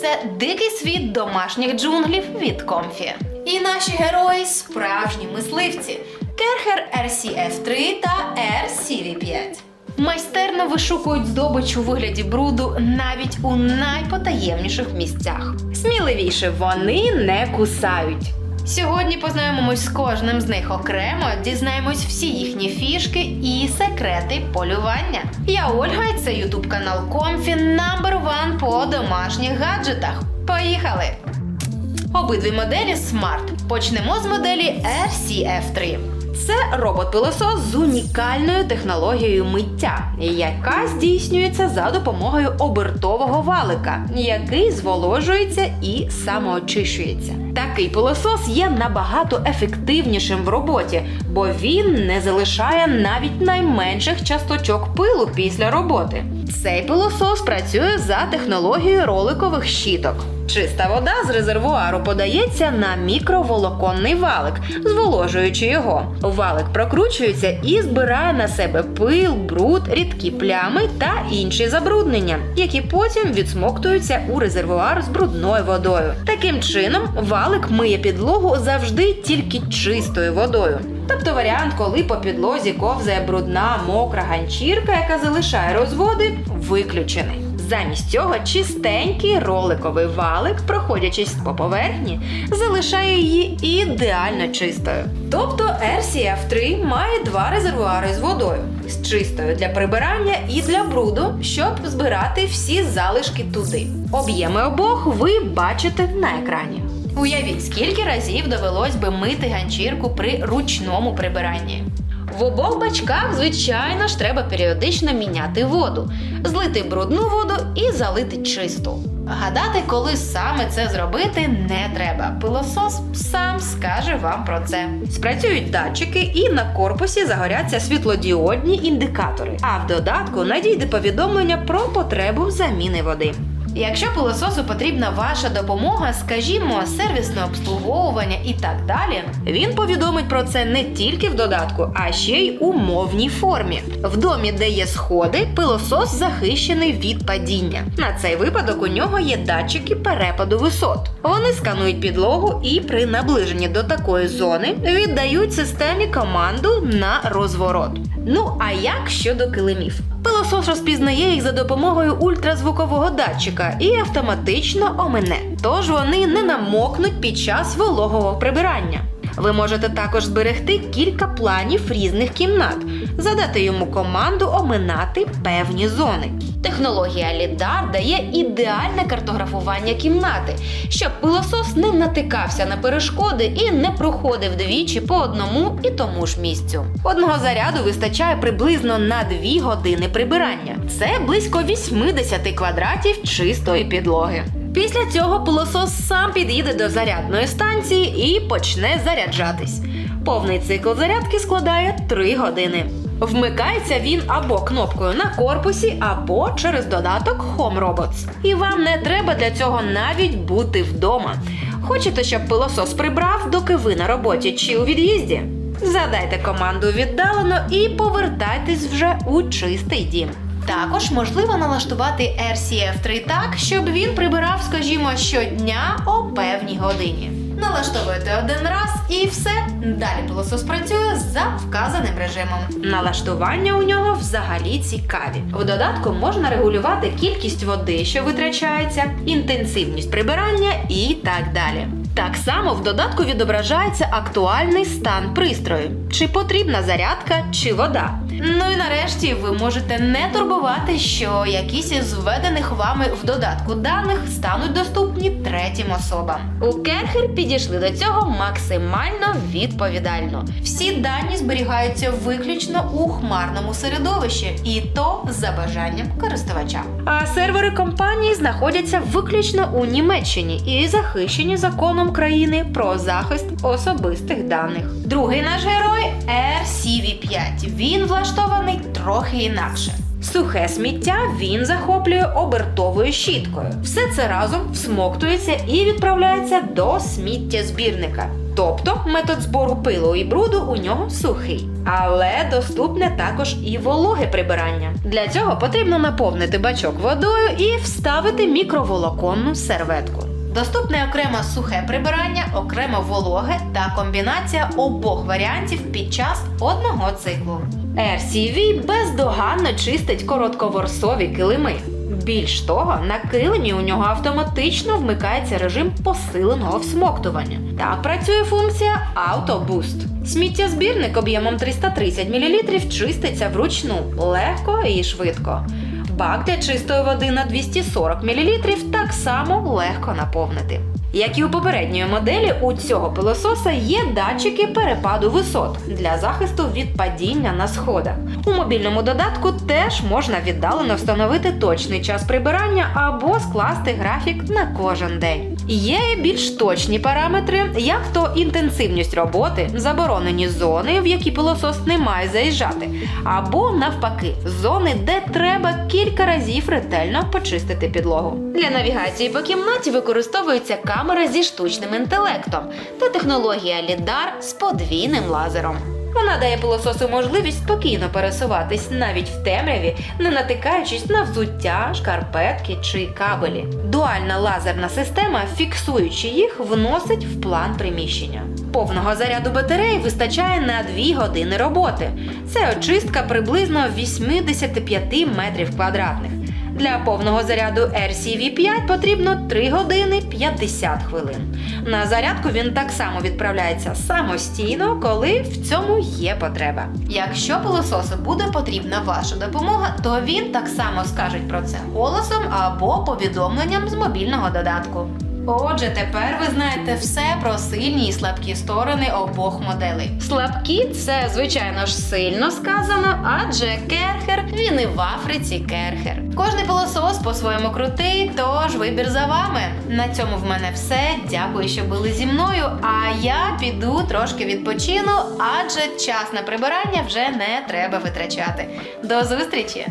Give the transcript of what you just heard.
Це дикий світ домашніх джунглів від Комфі. І наші герої справжні мисливці Керхер RCF3 та RCV5. Майстерно вишукують здобич у вигляді бруду навіть у найпотаємніших місцях. Сміливіше вони не кусають. Сьогодні познайомимось з кожним з них окремо, дізнаємось всі їхні фішки і секрети полювання. Я Ольга, і це ютуб канал Комфі Number One по домашніх гаджетах. Поїхали! Обидві моделі Smart. Почнемо з моделі RCF3. Це робот-пилосос з унікальною технологією миття, яка здійснюється за допомогою обертового валика, який зволожується і самоочищується. Такий пилосос є набагато ефективнішим в роботі, бо він не залишає навіть найменших часточок пилу після роботи. Цей пилосос працює за технологією роликових щіток. Чиста вода з резервуару подається на мікроволоконний валик, зволожуючи його. Валик прокручується і збирає на себе пил, бруд, рідкі плями та інші забруднення, які потім відсмоктуються у резервуар з брудною водою. Таким чином, валик миє підлогу завжди тільки чистою водою. Тобто варіант, коли по підлозі ковзає брудна мокра ганчірка, яка залишає розводи, виключений. Замість цього чистенький роликовий валик, проходячись по поверхні, залишає її ідеально чистою. Тобто RCF3 має два резервуари з водою з чистою для прибирання і для бруду, щоб збирати всі залишки туди. Об'єми обох ви бачите на екрані. Уявіть, скільки разів довелось би мити ганчірку при ручному прибиранні. В обох бачках, звичайно ж, треба періодично міняти воду, злити брудну воду і залити чисту. Гадати, коли саме це зробити, не треба. Пилосос сам скаже вам про це. Спрацюють датчики, і на корпусі загоряться світлодіодні індикатори. А в додатку надійде повідомлення про потребу заміни води. Якщо пилососу потрібна ваша допомога, скажімо, сервісне обслуговування і так далі, він повідомить про це не тільки в додатку, а ще й у мовній формі. В домі, де є сходи, пилосос захищений від падіння. На цей випадок у нього є датчики перепаду висот. Вони сканують підлогу і при наближенні до такої зони віддають системі команду на розворот. Ну а як щодо килимів? Пилосос розпізнає їх за допомогою ультразвукового датчика і автоматично омине. Тож вони не намокнуть під час вологого прибирання. Ви можете також зберегти кілька планів різних кімнат, задати йому команду оминати певні зони. Технологія LiDAR дає ідеальне картографування кімнати, щоб пилосос не натикався на перешкоди і не проходив двічі по одному і тому ж місцю. Одного заряду вистачає приблизно на 2 години прибирання. Це близько 80 квадратів чистої підлоги. Після цього пилосос сам під'їде до зарядної станції і почне заряджатись. Повний цикл зарядки складає 3 години. Вмикається він або кнопкою на корпусі, або через додаток Home Robots. І вам не треба для цього навіть бути вдома. Хочете, щоб пилосос прибрав, доки ви на роботі чи у від'їзді? Задайте команду віддалено і повертайтесь вже у чистий дім. Також можливо налаштувати RCF3 так, щоб він прибирав, скажімо, щодня о певній годині. Налаштовуєте один раз і все. Далі пилосос працює за вказаним режимом. Налаштування у нього взагалі цікаві. В додатку можна регулювати кількість води, що витрачається, інтенсивність прибирання і так далі. Так само в додатку відображається актуальний стан пристрою, чи потрібна зарядка, чи вода. Ну і нарешті ви можете не турбувати, що якісь із введених вами в додатку даних стануть доступні третім особам. У Керхер підійшли до цього максимально відповідально. Всі дані зберігаються виключно у хмарному середовищі, і то за бажанням користувача. А сервери компанії знаходяться виключно у Німеччині і захищені законом країни про захист особистих даних. Другий наш герой RCV5. Він влаштований трохи інакше. Сухе сміття він захоплює обертовою щіткою. Все це разом всмоктується і відправляється до сміттєзбірника. Тобто метод збору пилу і бруду у нього сухий, але доступне також і вологе прибирання. Для цього потрібно наповнити бачок водою і вставити мікроволоконну серветку. Доступне окремо сухе прибирання, окремо вологе та комбінація обох варіантів під час одного циклу. RCV бездоганно чистить коротковорсові килими. Більш того, на килимі у нього автоматично вмикається режим посиленого всмоктування. Так працює функція Auto-Boost. Сміттєзбірник об'ємом 330 мл чиститься вручну, легко і швидко. Бак для чистої води на 240 мл так само легко наповнити. Як і у попередньої моделі, у цього пилососа є датчики перепаду висот для захисту від падіння на сходах. У мобільному додатку теж можна віддалено встановити точний час прибирання або скласти графік на кожен день. Є більш точні параметри, як то інтенсивність роботи, заборонені зони, в які пилосос не має заїжджати, або навпаки, зони, де треба кілька разів ретельно почистити підлогу. Для навігації по кімнаті використовується камера зі штучним інтелектом та технологія LiDAR з подвійним лазером. Вона дає пилососу можливість спокійно пересуватись навіть в темряві, не натикаючись на взуття, шкарпетки чи кабелі. Дуальна лазерна система, фіксуючи їх, вносить в план приміщення. Повного заряду батареї вистачає на 2 години роботи. Це очистка приблизно 85 метрів квадратних. Для повного заряду RCV5 потрібно 3 години 50 хвилин. На зарядку він так само відправляється самостійно, коли в цьому є потреба. Якщо пилососу буде потрібна ваша допомога, то він так само скаже про це голосом або повідомленням з мобільного додатку. Отже, тепер ви знаєте все про сильні і слабкі сторони обох моделей. Слабкі це, звичайно ж, сильно сказано, адже керхер він і в Африці керхер. Кожний пилосос по-своєму крутий, тож вибір за вами. На цьому в мене все. Дякую, що були зі мною. А я піду трошки відпочину, адже час на прибирання вже не треба витрачати. До зустрічі!